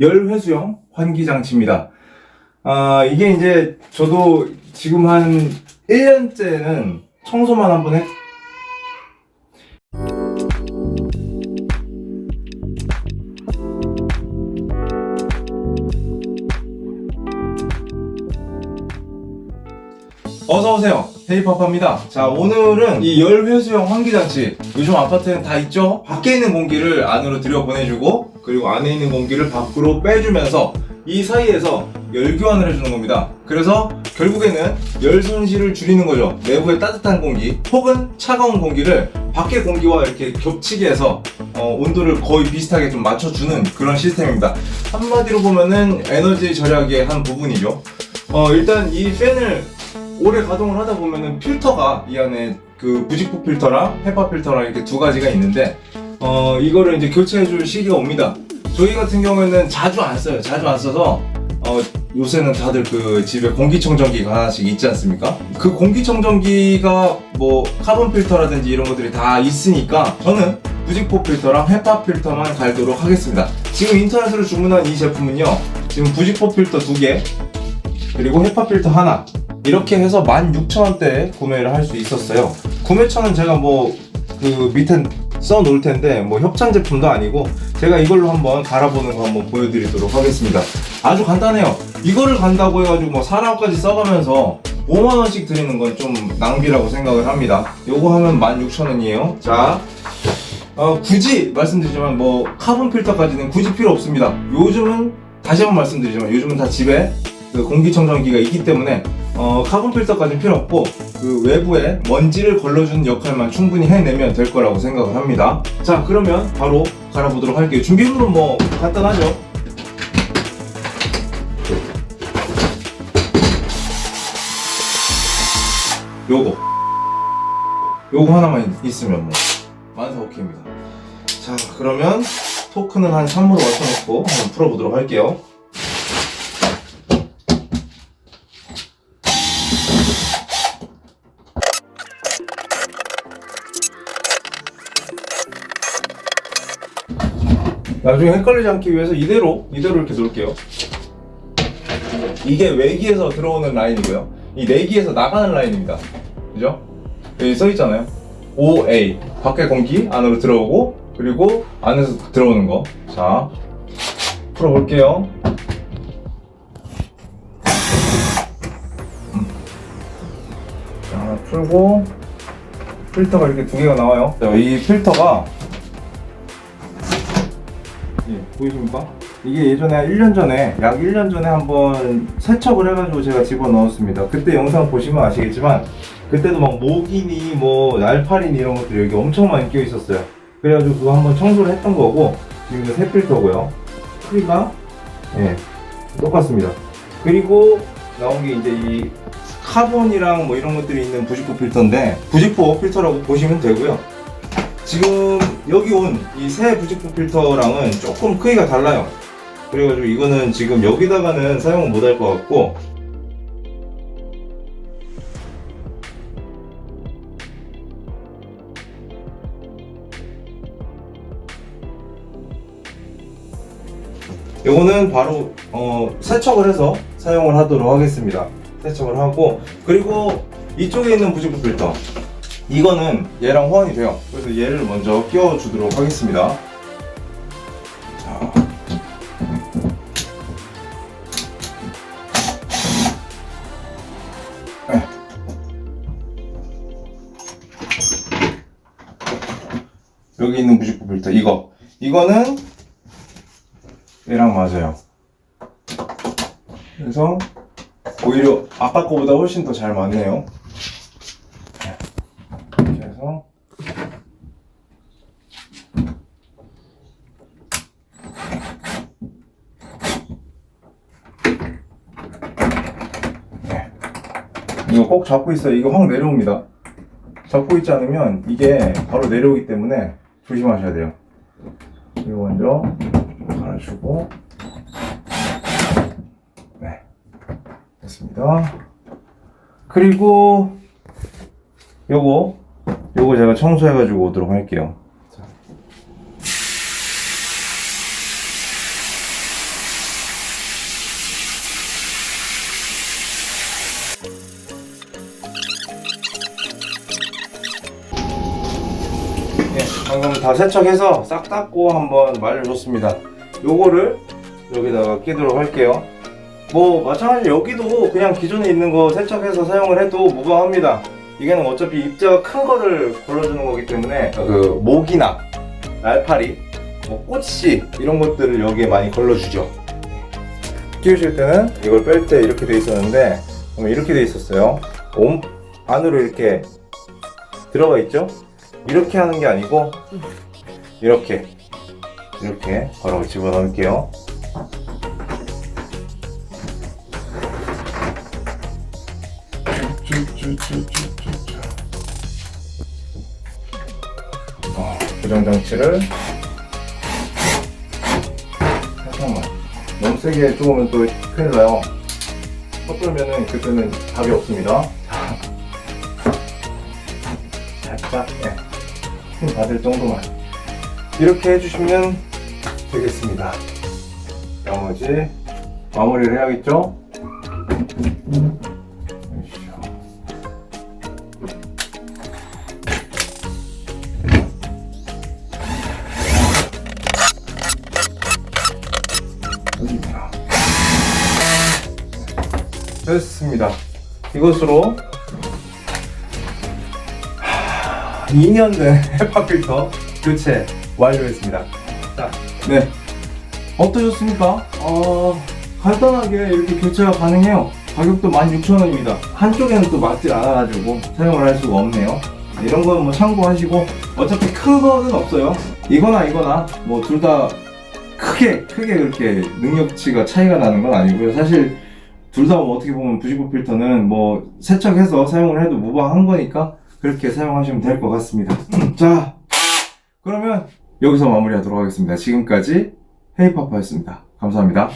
열회수형 환기장치입니다. 아, 이게 이제 저도 지금 한 1년째는 청소만 한번 했, 어서오세요. 헤이파파입니다. 자, 오늘은 이 열회수형 환기장치. 요즘 아파트에는 다 있죠? 밖에 있는 공기를 안으로 들여 보내주고, 그리고 안에 있는 공기를 밖으로 빼주면서, 이 사이에서 열 교환을 해주는 겁니다. 그래서 결국에는 열 손실을 줄이는 거죠. 내부의 따뜻한 공기, 혹은 차가운 공기를 밖의 공기와 이렇게 겹치게 해서, 어, 온도를 거의 비슷하게 좀 맞춰주는 그런 시스템입니다. 한마디로 보면은 에너지 절약의 한 부분이죠. 어, 일단 이 팬을 오래 가동을 하다 보면은 필터가 이 안에 그 부직포 필터랑 헤파 필터랑 이렇게 두 가지가 있는데 어 이거를 이제 교체해 줄 시기가 옵니다. 저희 같은 경우에는 자주 안 써요. 자주 안 써서 어 요새는 다들 그 집에 공기청정기가 하나씩 있지 않습니까? 그 공기청정기가 뭐 카본 필터라든지 이런 것들이 다 있으니까 저는 부직포 필터랑 헤파 필터만 갈도록 하겠습니다. 지금 인터넷으로 주문한 이 제품은요. 지금 부직포 필터 두 개, 그리고 헤파 필터 하나 이렇게 해서 16,000원대에 구매를 할 수 있었어요 구매처는 제가 뭐 그 밑에 써 놓을 텐데 뭐 협찬 제품도 아니고 제가 이걸로 한번 갈아보는 거 한번 보여드리도록 하겠습니다. 아주 간단해요. 이거를 간다고 해가지고 뭐 사람까지 써가면서 5만원씩 드리는 건 좀 낭비라고 생각을 합니다. 요거 하면 16,000원이에요. 자 어, 굳이 말씀드리지만 뭐 카본 필터까지는 굳이 필요 없습니다. 요즘은 다시 한번 말씀드리지만 요즘은 다 집에 그 공기청정기가 있기 때문에 어, 카본 필터까지는 필요 없고 그 외부에 먼지를 걸러주는 역할만 충분히 해내면 될 거라고 생각을 합니다. 자 그러면 바로 갈아보도록 할게요. 준비물은 뭐 간단하죠. 요거 요거 하나만 있으면 뭐 만사 오케이입니다. 자 그러면 토크는 한 3으로 맞춰놓고 한번 풀어보도록 할게요. 나중에 헷갈리지 않기 위해서 이대로 이대로 이렇게 놓을게요. 이게 외기에서 들어오는 라인이고요. 이 내기에서 나가는 라인입니다. 그죠? 여기 써 있잖아요. OA 밖에 공기 안으로 들어오고 그리고 안에서 들어오는 거. 자 풀어볼게요. 음. 자 풀고 필터가 이렇게 두 개가 나와요. 자, 이 필터가 예, 보이십니까? 이게 예전에 1년 전에, 약 1년 전에 한번 세척을 해가지고 제가 집어넣었습니다. 그때 영상 보시면 아시겠지만, 그때도 막 모기니, 뭐, 날파리니 이런 것들이 여기 엄청 많이 끼어 있었어요. 그래가지고 그거 한번 청소를 했던 거고, 지금 새 필터고요. 크기가, 예, 똑같습니다. 그리고 나온 게 이제 이 카본이랑 뭐 이런 것들이 있는 부직포 필터인데, 부직포 필터라고 보시면 되고요. 지금 여기 온 이 새 부직포 필터랑은 조금 크기가 달라요. 그래가지고 이거는 지금 여기다가는 사용을 못 할 것 같고 요거는 바로 어, 세척을 해서 사용을 하도록 하겠습니다. 세척을 하고 그리고 이쪽에 있는 부직포 필터 이거는 얘랑 호환이 돼요. 그래서 얘를 먼저 끼워 주도록 하겠습니다. 자. 네. 여기 있는 부직포 필터 이거 이거는 얘랑 맞아요. 그래서 오히려 아까 거보다 훨씬 더 잘 맞네요. 이렇게 해서 네. 이거 꼭 잡고 있어요. 이거 확 내려옵니다. 잡고 있지 않으면 이게 바로 내려오기 때문에 조심하셔야 돼요. 이거 먼저 갈아주고 네 됐습니다. 그리고 요거 요거 제가 청소해가지고 오도록 할게요. 방금 다 세척해서 싹 닦고 한번 말려줬습니다. 요거를 여기다가 끼도록 할게요. 뭐 마찬가지 여기도 그냥 기존에 있는 거 세척해서 사용을 해도 무방합니다. 이게는 어차피 입자가 큰 거를 걸러주는 거기 때문에 그 모기나 날파리, 뭐 꽃씨 이런 것들을 여기에 많이 걸러주죠. 끼우실 때는 이걸 뺄 때 이렇게 돼 있었는데 이렇게 돼 있었어요. 옴 안으로 이렇게 들어가 있죠? 이렇게 하는 게 아니고 이렇게 이렇게 바로 집어넣을게요. 어, 고정 장치를 살짝만 너무 세게 쪼으면 또 큰일 나요. 헛돌면은 그때는 답이 없습니다. 힘 받을 정도만 이렇게 해주시면 되겠습니다. 나머지 마무리를 해야겠죠? 됐습니다. 이것으로 2년 된 헤파 필터 교체 완료했습니다. 자, 네. 어떠셨습니까? 어, 간단하게 이렇게 교체가 가능해요. 가격도 16,000원입니다. 한쪽에는 또 맞질 않아가지고 사용을 할 수가 없네요. 이런 거는 뭐 참고하시고 어차피 큰 거는 없어요. 이거나 이거나 뭐 둘 다 크게 크게 그렇게 능력치가 차이가 나는 건 아니고요. 사실 둘 다 어떻게 보면 95 필터는 뭐 세척해서 사용을 해도 무방한 거니까 그렇게 사용하시면 될 것 같습니다. 자, 그러면 여기서 마무리하도록 하겠습니다. 지금까지 헤이파파였습니다. 감사합니다.